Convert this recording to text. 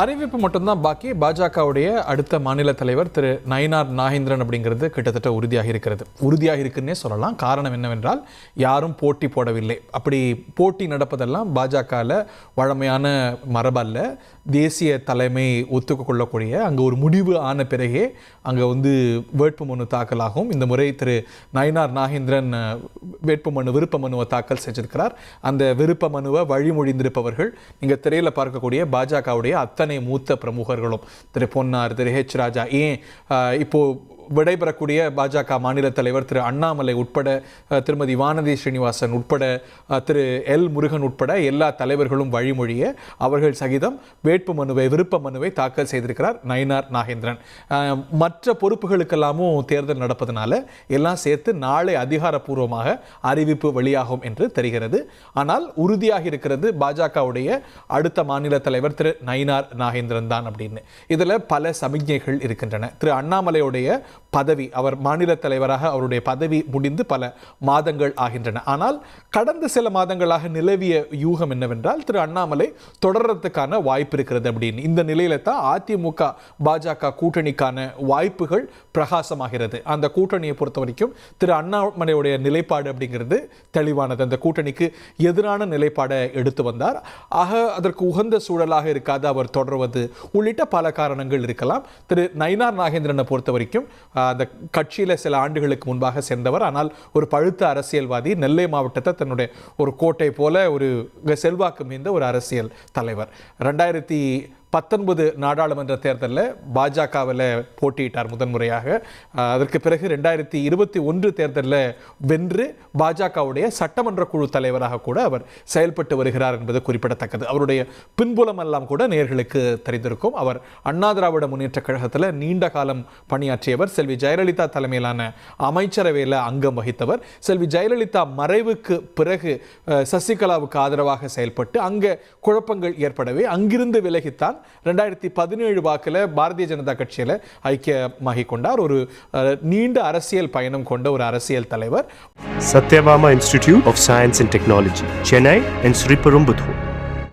அறிவிப்பு மட்டும்தான் பாக்கி. பாஜகவுடைய அடுத்த மாநில தலைவர் திரு நயினார் நாகேந்திரன் அப்படிங்கிறது கிட்டத்தட்ட உறுதியாக இருக்கிறது. உறுதியாக இருக்குன்னே சொல்லலாம். காரணம் என்னவென்றால் யாரும் போட்டி போடவில்லை. அப்படி போட்டி நடப்பதெல்லாம் பாஜகவில் வழமையான மரபல்ல. தேசிய தலைமை ஒத்துக்க கொள்ளக்கூடிய அங்கே ஒரு முடிவு ஆன பிறகே அங்கே வந்து வேட்புமனு தாக்கலாகும். இந்த முறை திரு நயினார் நாகேந்திரன் வேட்பு வேட்புமனு விருப்ப மனுவை தாக்கல் செஞ்சிருக்கிறார். அந்த விருப்ப மனுவை வழிமொழிந்திருப்பவர்கள் நீங்கள் திரையில் பார்க்கக்கூடிய பாஜகவுடைய அத்தனை மூத்த பிரமுகர்களும். திரு பொன்னார் திரு ஹெச் ராஜா ஏன் இப்போது இப்போ விடைபெறக்கூடிய பாஜக மாநில தலைவர் திரு அண்ணாமலை உட்பட திருமதி வானதி ஸ்ரீனிவாசன் உட்பட திரு எல் முருகன் உட்பட எல்லா தலைவர்களும் வழிமொழிய அவர்கள் சகிதம் வேட்பு மனுவை விருப்ப மனுவை தாக்கல் செய்திருக்கிறார் நயினார் நாகேந்திரன். மற்ற பொறுப்புகளுக்கெல்லாமும் தேர்தல் நடப்பதனால எல்லாம் சேர்த்து நாளை அதிகாரப்பூர்வமாக அறிவிப்பு வெளியாகும் என்று தெரிகிறது. ஆனால் உறுதியாக இருக்கிறது பாஜகவுடைய அடுத்த மாநில தலைவர் திரு நயினார் நாகேந்திரன் தான் அப்படின்னு. இதில் பல சமிக்ஞைகள் இருக்கின்றன. திரு அண்ணாமலையுடைய பதவி அவர் மாநில தலைவராக அவருடைய பதவி முடிந்து பல மாதங்கள் ஆகின்றன. ஆனால் கடந்த சில மாதங்களாக நிலவிய யூகம் என்னவென்றால் திரு அண்ணாமலை தொடர்றதுக்கான வாய்ப்பு இருக்கிறது அப்படின்னு. இந்த நிலையில தான் அதிமுக பாஜக கூட்டணிக்கான வாய்ப்புகள் பிரகாசமாகிறது. அந்த கூட்டணியை பொறுத்த வரைக்கும் திரு அண்ணாமலையுடைய நிலைப்பாடு அப்படிங்கிறது தெளிவானது. அந்த கூட்டணிக்கு எதிரான நிலைப்பாடை எடுத்து வந்தார். ஆக அதற்கு உகந்த சூழலாக இருக்காது அவர் தொடர்வது. உள்ளிட்ட பல காரணங்கள் இருக்கலாம். திரு நயினார் நாகேந்திரனை பொறுத்த வரைக்கும் அந்த கட்சியில் சில ஆண்டுகளுக்கு முன்பாக சேர்ந்தவர். ஆனால் ஒரு பழுத்த அரசியல்வாதி நெல்லை மாவட்டத்தை தன்னுடைய ஒரு கோட்டை போல ஒரு செல்வாக்கு மீந்த ஒரு அரசியல் தலைவர். ரெண்டாயிரத்தி பத்தொன்பது நாடாளுமன்ற தேர்தலில் பாஜகவில் போட்டியிட்டார் முதன்முறையாக அதற்கு பிறகு ரெண்டாயிரத்தி இருபத்தி ஒன்று தேர்தலில் வென்று பாஜகவுடைய சட்டமன்ற குழு தலைவராக கூட அவர் செயல்பட்டு வருகிறார் என்பது குறிப்பிடத்தக்கது. அவருடைய பின்புலம் எல்லாம் கூட நேர்களுக்கு தெரிந்திருக்கும். அவர் அண்ணா திராவிட முன்னேற்ற கழகத்தில் நீண்ட காலம் பணியாற்றியவர். செல்வி ஜெயலலிதா தலைமையிலான அமைச்சரவையில் அங்கம் வகித்தவர். செல்வி ஜெயலலிதா மறைவுக்கு பிறகு சசிகலாவுக்கு ஆதரவாக செயல்பட்டு அங்கே குழப்பங்கள் ஏற்படவே அங்கிருந்து விலகித்தான். ரெண்டாயிரத்தி பதினேழு வாக்கில் பாரதிய ஜனதா கட்சியில் ஐக்கியமாகி கொண்டார் ஒரு நீண்ட அரசியல் பயணம் கொண்ட ஒரு அரசியல் தலைவர். Sathyabama institute of science and technology Chennai and Sriperumbudur.